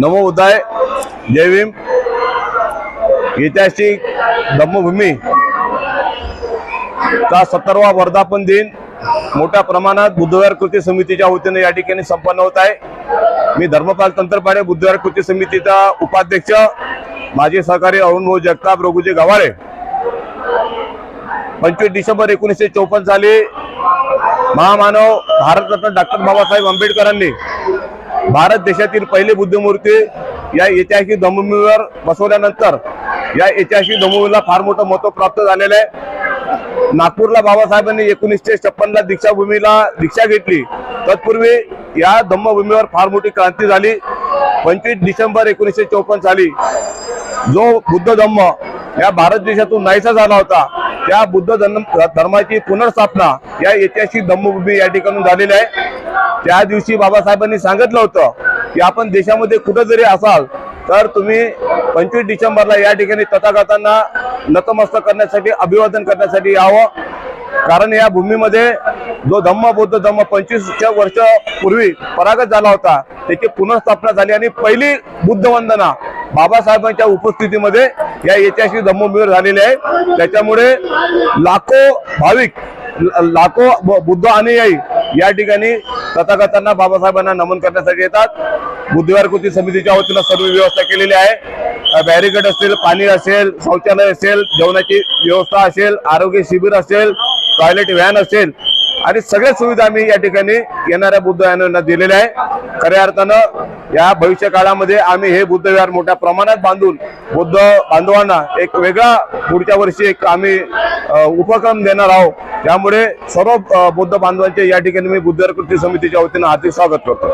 नमो उदय जय भीम. ऐतिहासिक धम्मभूमी चा सत्तरवा वर्धापन दिन मोठ्या प्रमाणात बुधवार कृती समितीच्या वतीने या ठिकाणी संपन्न होत आहे. मी धर्मपाल तंत्रपाडे बुधवार कृती समितीचा उपाध्यक्ष माजी सहकारी अरुणभाऊ जगताप रघुजी गवारे पंचवीस डिसेंबर एकोणीसशे चौपन्न साली महामानव भारतरत्न डॉक्टर बाबासाहेब आंबेडकरांनी भारत देशातील पहिले बुद्धमूर्ती या ऐतिहासिक धम्मभूमीवर बसवल्यानंतर या ऐतिहासिक धम्मभूमीला फार मोठं महत्त्व प्राप्त झालेलं आहे. नागपूरला बाबासाहेबांनी एकोणीसशे छप्पनला दीक्षाभूमीला दीक्षा घेतली. तत्पूर्वी या धम्मभूमीवर फार मोठी क्रांती झाली. पंचवीस डिसेंबर एकोणीसशे चौपन्न साली जो बुद्ध धम्म या भारत देशातून नाहीसा झाला होता त्या बुद्ध धर्माची पुनर्स्थापना या ऐतिहासिक धम्मभूमी या ठिकाणी झालेली आहे. त्या दिवशी बाबासाहेबांनी सांगितलं होतं की आपण देशामध्ये कुठं जरी असाल तर तुम्ही पंचवीस डिसेंबरला या ठिकाणी तथागतांना नतमस्तक करण्यासाठी अभिवादन करण्यासाठी यावं. कारण या भूमीमध्ये जो धम्म बौद्ध धम्म पंचवीस वर्ष पूर्वी परागत झाला होता त्याची पुनर्स्थापना झाली आणि पहिली बुद्ध वंदना बाबासाहेबांच्या उपस्थितीमध्ये या ऐतिहासिक धम्मभूमीवर झालेली आहे. त्याच्यामुळे लाखो भाविक लाखो ब- बुद्ध अनुयायी या ठिकाणी तथागतांना बाबासाहेबांना नमन करण्यासाठी येतात. बुधवार कृती समितीच्या वतीनं सर्व व्यवस्था केलेली आहे. बॅरिकेड असेल पाणी असेल शौचालय असेल जेवणाची व्यवस्था असेल आरोग्य शिबिर असेल टॉयलेट व्हॅन असेल आणि सगळ्या सुविधा आम्ही या ठिकाणी येणाऱ्या बुद्ध यांना दिलेल्या आहे. खऱ्या अर्थानं या भविष्य काळामध्ये आम्ही हे बुद्ध विहार मोठ्या प्रमाणात बांधून बुद्ध बांधवांना एक वेगळा पुढच्या वर्षी एक आम्ही उपक्रम देणार आहोत. त्यामुळे सर्व बौद्ध बुद्ध बांधवांचे या ठिकाणी मी बुद्ध कृती समितीच्या वतीनं हार्दिक स्वागत करतो.